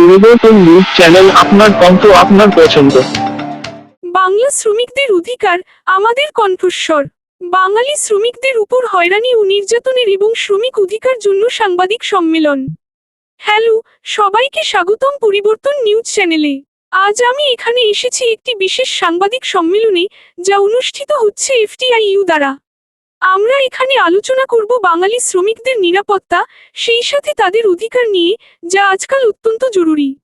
পরিবর্তন news channel আপনার কণ্ঠ, আপনার পছন্দ। বাংলা শ্রমিকদের অধিকার, আমাদের কণ্ঠস্বর। বাঙালি শ্রমিকদের উপর হয়রানি ও নির্যাতনের এবং শ্রমিক অধিকার জন্য সাংবাদিক সম্মেলন। হ্যালো সবাইকে স্বাগতম পরিবর্তন নিউজ চ্যানেলে। আজ আমি এখানে এসেছি একটি বিশেষ সাংবাদিক সম্মেলনে, যা অনুষ্ঠিত হচ্ছে এফটিআইইউ দ্বারা। আমরা এখানে আলোচনা করব বাঙালি শ্রমিকদের নিরাপত্তা, সেই সাথে তাদের অধিকার নিয়ে, যা আজকাল অত্যন্ত জরুরি।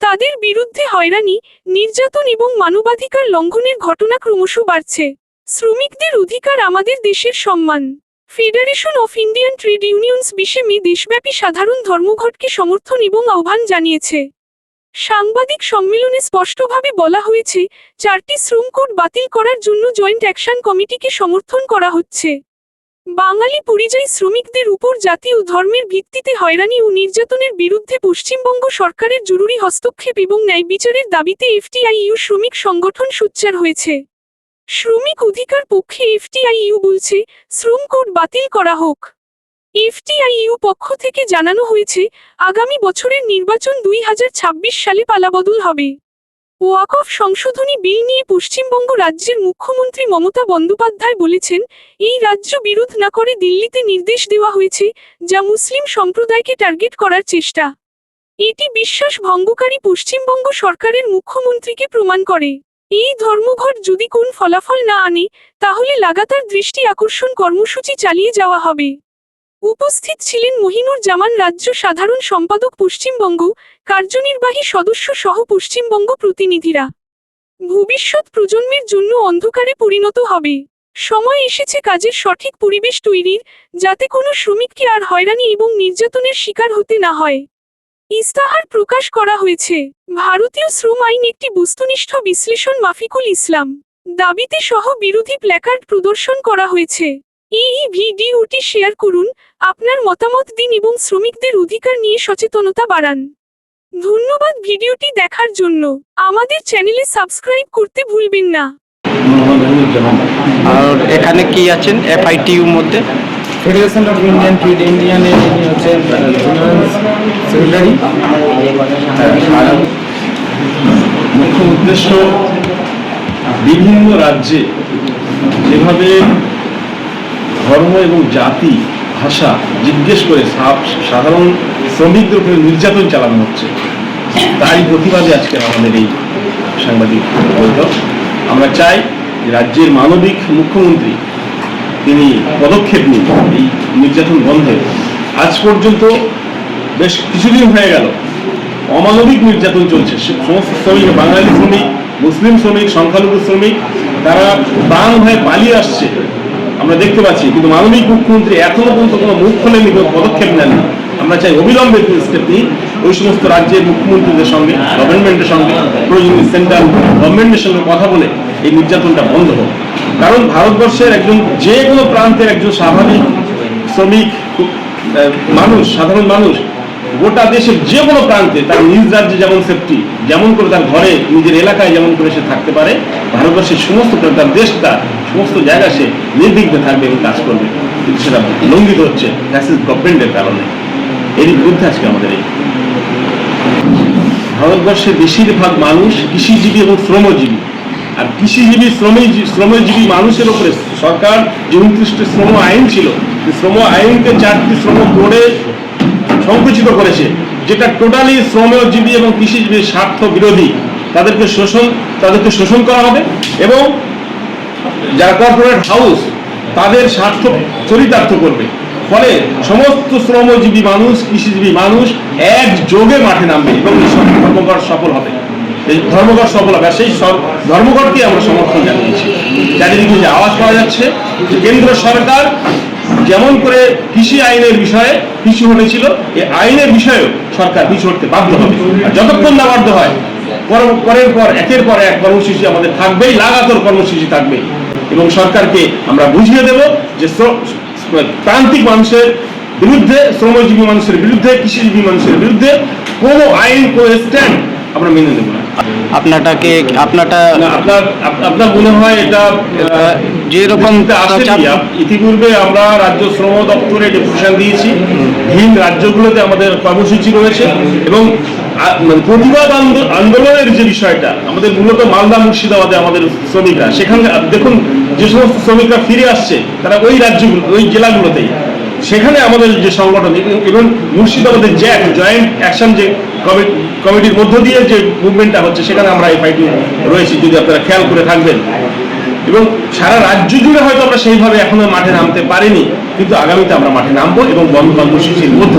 তাদের বিরুদ্ধে হয়রানি, নির্যাতন এবং মানবাধিকার লঙ্ঘনের ঘটনা ক্রমশ বাড়ছে। শ্রমিকদের অধিকার আমাদের দেশের সম্মান। Federation of Indian Trade Unions বিশে মে দেশব্যাপী সাধারণ ধর্মঘটকে সমর্থন এবং আহ্বান জানিয়েছে। সাংবাদিক সম্মেলনে স্পষ্টভাবে বলা হয়েছে, চারটি শ্রম কোড বাতিল করার জন্য জয়েন্ট অ্যাকশন কমিটিকে সমর্থন করা হচ্ছে। বাঙালি পরিযায়ী শ্রমিকদের উপর জাতি ও ধর্মের ভিত্তিতে হয়রানি ও নির্যাতনের বিরুদ্ধে পশ্চিমবঙ্গ সরকারের জরুরি হস্তক্ষেপ এবং ন্যায় বিচারের দাবিতে এফটিআইইউ শ্রমিক সংগঠন সোচ্চার হয়েছে। শ্রমিক অধিকার পক্ষে এফটিআইইউ বলছে, শ্রম কোড বাতিল করা হোক। এফটিআইইউ পক্ষ থেকে জানানো হয়েছে, আগামী বছরের নির্বাচন দুই হাজার ছাব্বিশ সালে পালাবদল হবে। ওয়াকফ সংশোধনী বিল নিয়ে পশ্চিমবঙ্গ রাজ্যের মুখ্যমন্ত্রী মমতা বন্দ্যোপাধ্যায় বলেছেন, এই রাজ্য বিরোধ না করে দিল্লিতে নির্দেশ দেওয়া হয়েছে, যা মুসলিম সম্প্রদায়কে টার্গেট করার চেষ্টা। এটি বিশ্বাস ভঙ্গকারী পশ্চিমবঙ্গ সরকারের মুখ্যমন্ত্রীকে প্রমাণ করে। এই ধর্মঘট যদি কোন ফলাফল না আনে, তাহলে লাগাতার দৃষ্টি আকর্ষণ কর্মসূচি চালিয়ে যাওয়া হবে। উপস্থিত ছিলেন মহিনুর জামান রাজ্য সাধারণ সম্পাদক পশ্চিমবঙ্গ, কার্যনির্বাহী সদস্য সহ পশ্চিমবঙ্গ প্রতিনিধিরা। ভবিষ্যৎ প্রজন্মের জন্য অন্ধকারে পরিণত হবে। সময় এসেছে কাজের সঠিক পরিবেশ তৈরির, যাতে কোনো শ্রমিককে আর হয়রানি এবং নির্যাতনের শিকার হতে না হয়। ইস্তাহার প্রকাশ করা হয়েছে। ভারতীয় শ্রম আইন একটি বস্তুনিষ্ঠ বিশ্লেষণ মাফিকুল ইসলাম। দাবিতে সহ বিরোধী প্ল্যাকার্ড প্রদর্শন করা হয়েছে। এই ভিডিওটি শেয়ার করুন আপনার মতামত দিন এবং শ্রমিকদের অধিকার নিয়ে সচেতনতা বাড়ান। ধন্যবাদ ভিডিওটি দেখার জন্য। আমাদের চ্যানেলে সাবস্ক্রাইব করতে ভুলবেন না। আর এখানে কি আছেন? এফআইটিউ মধ্যে? ফেডারেশন অফ ইন্ডিয়ান ট্রেড ইউনিয়নের ইনি হচ্ছেন সেক্রেটারি মুখ্য উদ্দেশ্য বিভিন্ন রাজ্যে যেভাবে ধর্ম এবং জাতি, ভাষা জিজ্ঞেস করে সাধারণ শ্রমিকদের উপরে নির্যাতন চালানো হচ্ছে। তারই প্রতিবাদে আজকে আমাদের এই সাংবাদিক বৈঠক। আমরা চাই রাজ্যের মানবিক মুখ্যমন্ত্রী তিনি পদক্ষেপ নিন এই নির্যাতন বন্ধে। আজ পর্যন্ত বেশ কিছুদিন হয়ে গেল, অমানবিক নির্যাতন চলছে। সমস্ত শ্রমিক, বাঙালি শ্রমিক, মুসলিম শ্রমিক, সংখ্যালঘু শ্রমিক, তারা প্রাণ হয়ে পালিয়ে আসছে। আমরা দেখতে পাচ্ছি, কিন্তু মানবিক মুখ্যমন্ত্রী এখনও পর্যন্ত কোনো মুখ খোলেনি কোনো পদক্ষেপ নেননি। আমরা চাই অবিলম্বে স্টেপ নিই ওই সমস্ত রাজ্যের মুখ্যমন্ত্রীদের সঙ্গে গভর্নমেন্টের সঙ্গে, প্রয়োজনীয় সেন্ট্রাল গভর্নমেন্টের সঙ্গে কথা বলে এই নির্যাতনটা বন্ধ হোক। কারণ ভারতবর্ষের একজন যে কোনো প্রান্তের একজন স্বাভাবিক শ্রমিক মানুষ, সাধারণ মানুষ, গোটা দেশের যে কোনো প্রান্তে তার নিজ রাজ্যে যেমন সেফটি যেমন করে তার ঘরে, নিজের এলাকায় যেমন করে সে থাকতে পারে, ভারতবর্ষের সমস্ত তার দেশটা সমস্ত জায়গা সে নির্বিঘ্নে থাকবে এবং কাজ করবে। কিন্তু সেটা লঙ্ঘিত হচ্ছে ফ্যাসিস্ট গভর্নমেন্টের কারণে। এরই বিরুদ্ধে আজকে আমাদের এই ভারতবর্ষের বেশিরভাগ মানুষ কৃষিজীবী এবং শ্রমজীবী। আর কৃষিজীবী, শ্রমজীবী শ্রমজীবী মানুষের উপরে সরকার যে উনত্রিশটি শ্রম আইন ছিল শ্রম আইনকে চারটি শ্রম কোডে সংকুচিত করেছে, যেটা টোটালি শ্রমজীবী এবং কৃষিজীবীর স্বার্থ বিরোধী। তাদেরকে শোষণ তাদেরকে শোষণ করা হবে এবং যারা কর্পোরেট হাউস তাদের স্বার্থ চরিতার্থ করবে। ফলে সমস্ত শ্রমজীবী মানুষ, কৃষিজীবী মানুষ একযোগে মাঠে নামবে এবং এই ধর্মঘট সফল হবে। এই ধর্মঘট সফল হবে। সেই ধর্মঘটকে আমরা সমর্থন জানিয়েছি। চারিদিকে যে আওয়াজ পাওয়া যাচ্ছে কেন্দ্র সরকার যেমন করে কৃষি আইনের বিষয়ে পিছু হটেছিল, এই আইনের বিষয়েও সরকার পিছু হটতে বাধ্য হবে। আর যতক্ষণ না বাধ্য হয় পরের পর একের পর এক কর্মসূচি আমাদের থাকবেই লাগাতার কর্মসূচি থাকবে এবং সরকারকে আমরা বুঝিয়ে দেব যে প্রান্তিক মানুষের বিরুদ্ধে শ্রমজীবী মানুষের বিরুদ্ধে কৃষিজীবী মানুষের বিরুদ্ধে কোনো আইন কোনো স্ট্যান্ড আমরা মেনে নেব না। আপনাটাকে আপনাটা আপনার আপনার মনে হয় এটা যেরকম ইতিপূর্বে আমরা রাজ্য শ্রম দপ্তরে ডেপুটেশন দিয়েছি ভিন রাজ্যগুলোতে আমাদের কর্মসূচি রয়েছে এবং প্রতিবাদ আন্দো- আন্দোলনের যে বিষয়টা, আমাদের মূলত মালদা মুর্শিদাবাদে আমাদের শ্রমিকরা সেখানে দেখুন, যে সমস্ত শ্রমিকরা ফিরে আসছে, তারা ওই রাজ্যগুলো ওই জেলাগুলোতেই। সেখানে আমাদের যে সংগঠন, এবং- মুর্শিদাবাদের জ্যাক জয়েন্ট অ্যাকশন যে কমি- কমিটির মধ্য দিয়ে যে মুভমেন্টটা হচ্ছে, সেখানে আমরা এই ফাইটি রয়েছি, যদি আপনারা খেয়াল করে থাকবেন। এবং সারা রাজ্য জুড়ে হয়তো আমরা সেইভাবে এখনও মাঠে নামতে পারিনি, কিন্তু আগামীতে আমরা মাঠে নামবো এবং বন্ধ কর্মসূচির মধ্য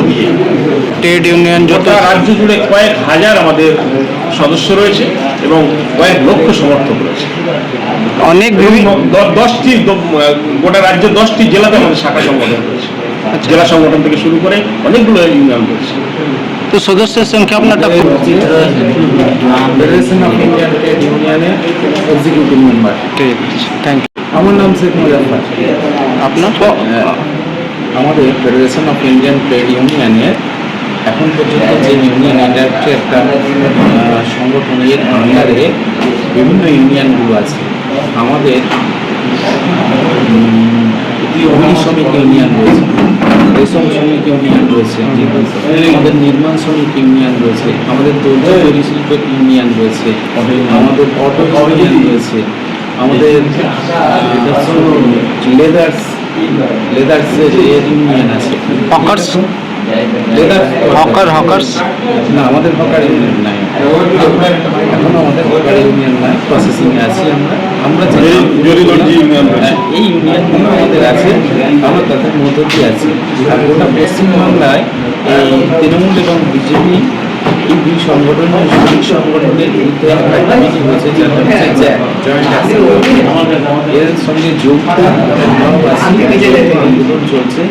ট্রেড ইউনিয়ন যত রাজ্য জুড়ে কয়েক হাজার আমাদের সদস্য রয়েছে এবং কয়েক লক্ষ সমর্থক রয়েছে। অনেক দশটি গোটা রাজ্যের দশটি জেলাতে আমাদের শাখা সংগঠন রয়েছে। জেলা সংগঠন থেকে শুরু করে অনেকগুলো ইউনিয়ন রয়েছে। তো সদস্যের সংখ্যা আপনারটা ফেডারেশন অফ ইন্ডিয়ান ট্রেড ইউনিয়নের এক্সিকিউটিভ মেম্বার ঠিক আছে থ্যাংক ইউ আমার নাম শেখ মুজাফর আপনার? আমাদের ফেডারেশন অফ ইন্ডিয়ান ট্রেড ইউনিয়নের এখন পর্যন্ত যে ইউনিয়ন এটা হচ্ছে একটা সংগঠনের আন্ডারে বিভিন্ন ইউনিয়নগুলো আছে আমাদের বিড়ি শ্রমিক ইউনিয়ন রয়েছে রেশম শ্রমিক ইউনিয়ন রয়েছে আমাদের নির্মাণ শ্রমিক ইউনিয়ন রয়েছে আমাদের দর্জি তৈরি শিল্পের ইউনিয়ন রয়েছে আমাদের অটো ইউনিয়ন রয়েছে আমাদের লেদার্স লেদার্সের ইউনিয়ন আছে হকার হকার্স না আমাদের হকার ইউনিয়ন নাই। এখনও আমাদের হকার ইউনিয়ন নাই প্রসেসিং এ আছি আমরা। আমরা ইউনিয়ন হ্যাঁ, এই ইউনিয়নগুলো আমাদের আছে আমরা তাদের মধ্য দিয়ে আছি। আর গোটা পশ্চিমবাংলায় এই তৃণমূল এবং বিজেপি এই দুই সংগঠনের শ্রমিক সংগঠনের বিরুদ্ধে একটা কমিটি হয়েছে যার নাম হচ্ছে এর সঙ্গে আছি আন্দোলন চলছে।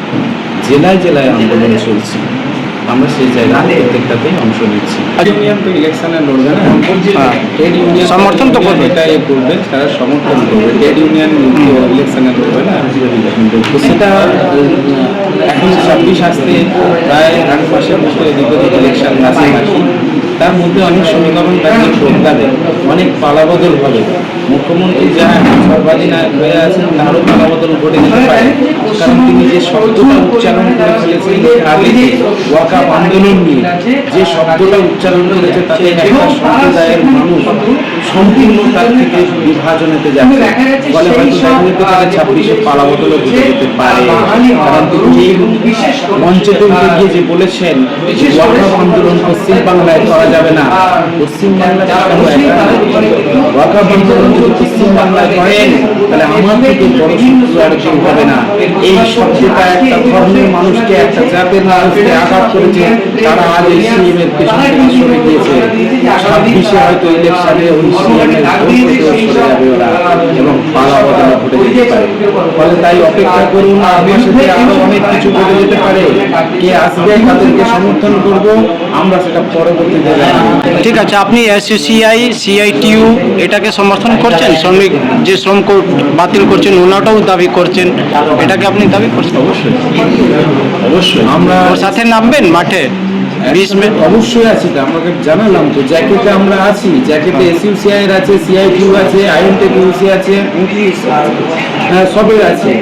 জেলায় জেলায় আন্দোলন চলছে। আমরা সেই জায়গায় প্রত্যেকটাতেই অংশ নিচ্ছি। ইউনিয়ন তো ইলেকশনে লড়বে না হ্যাঁ। ট্রেড ইউনিয়ন সমর্থন তো করবে। এটাই করবে তারা সমর্থন করবে। ট্রেড ইউনিয়ন ইলেকশনে লড়বে না। সেটা এখন ছাব্বিশ আসতে প্রায় আট মাসের মতো এদিকে ইলেকশন আছে নাকি? তার মধ্যে অনেক সমীকরণ কাজে বদলাবে অনেক পালাবদল হবে। মুখ্যমন্ত্রী যা সর্বাধিনায়ক হয়ে আছেন, তারও পালাবদল ঘটে যেতে পারে। কারণ তিনি যে শব্দটা উচ্চারণ করে ফেলেছেন আগে ওয়াকাপ আন্দোলন নিয়ে যে শব্দটা উচ্চারণ করেছে তাতে একটা সম্প্রদায়ের মানুষ সম্পূর্ণ তার থেকে বিভাজনেতে যাচ্ছে। ফলে হয়তো দেখা যেতে পারে ছাব্বিশে পালাবদলও ঘটে যেতে পারে। কারণ তিনি এই মঞ্চেতে উঠে গিয়ে যে বলেছেন আন্দোলন পশ্চিমবাংলায় করা যাবে না। পশ্চিমবাংলায় ওয়াকাপ আন্দোলন যদি পশ্চিমবাংলায় করেন তাহলে আমার থেকে বড় শত্রু আর কেউ হবে না। এই শব্দটা একটা ধর্মের মানুষকে একটা জাতের মানুষকে আঘাত করেছে। তারা আজ এই সিএম এর পেছন সরে গিয়েছে ছাব্বিশে হয়তো ইলেকশনে ওই সিএম এর ভোট সরে যাবে ওরা এবং পালা বদলা ঘটে যেতে পারে। ফলে তাই অপেক্ষা করুন সাথে আরও অনেক কিছু ঘটে যেতে পারে কে আসবে তাদেরকে সমর্থন করব আমরা সেটা পরবর্তীতে জানাব ঠিক আছে আপনি এসইউসিআই সিআইটিইউ এটাকে সমর্থন করছেন? শ্রমিক যে শ্রম কোড বাতিল করছেন ওনাটাও দাবি করছেন। এটাকে আপনি দাবি করছেন? অবশ্যই। অবশ্যই। আমরা ওর সাথে নামবেন মাঠে? বিশ মে অবশ্যই আছি তো আমাকে জানালাম তো জ্যাকেটে আমরা আছি জ্যাকেটে এসইউসিআই এর আছে সিআইটিউ আছে আইএনটেক ইউসি আছে। হ্যাঁ সবের আছে।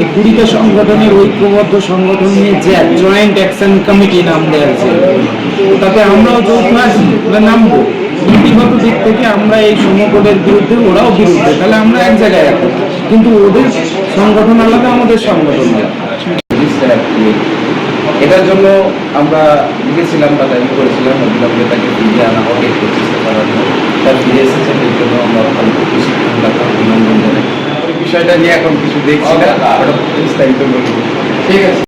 এই কুড়িটা সংগঠনের ঐক্যবদ্ধ সংগঠন নিয়ে জ্যাক জয়েন্ট অ্যাকশন কমিটি নাম দেওয়া আছে তাতে আমরাও যৌথ আছি আমরা নামবো। নীতিগত দিক থেকে আমরা এই সমকোটের বিরুদ্ধে ওরাও বিরুদ্ধে তাহলে আমরা এক জায়গায় রাখব কিন্তু ওদের সংগঠন আলাদা আমাদের সংগঠন আলাদা। এটার জন্য আমরা লিখেছিলাম বা দাবি করেছিলাম অবিলম্বে তাকে ফিরিয়ে আনা হবে প্রচেষ্টা করার জন্য। তার ফিরে এসেছেন এর জন্য আমরা ভালো খুশি তাকে অভিনন্দন জানাই। বিষয়টা নিয়ে এখন কিছু দেখছি না বিস্তারিত ঠিক আছে।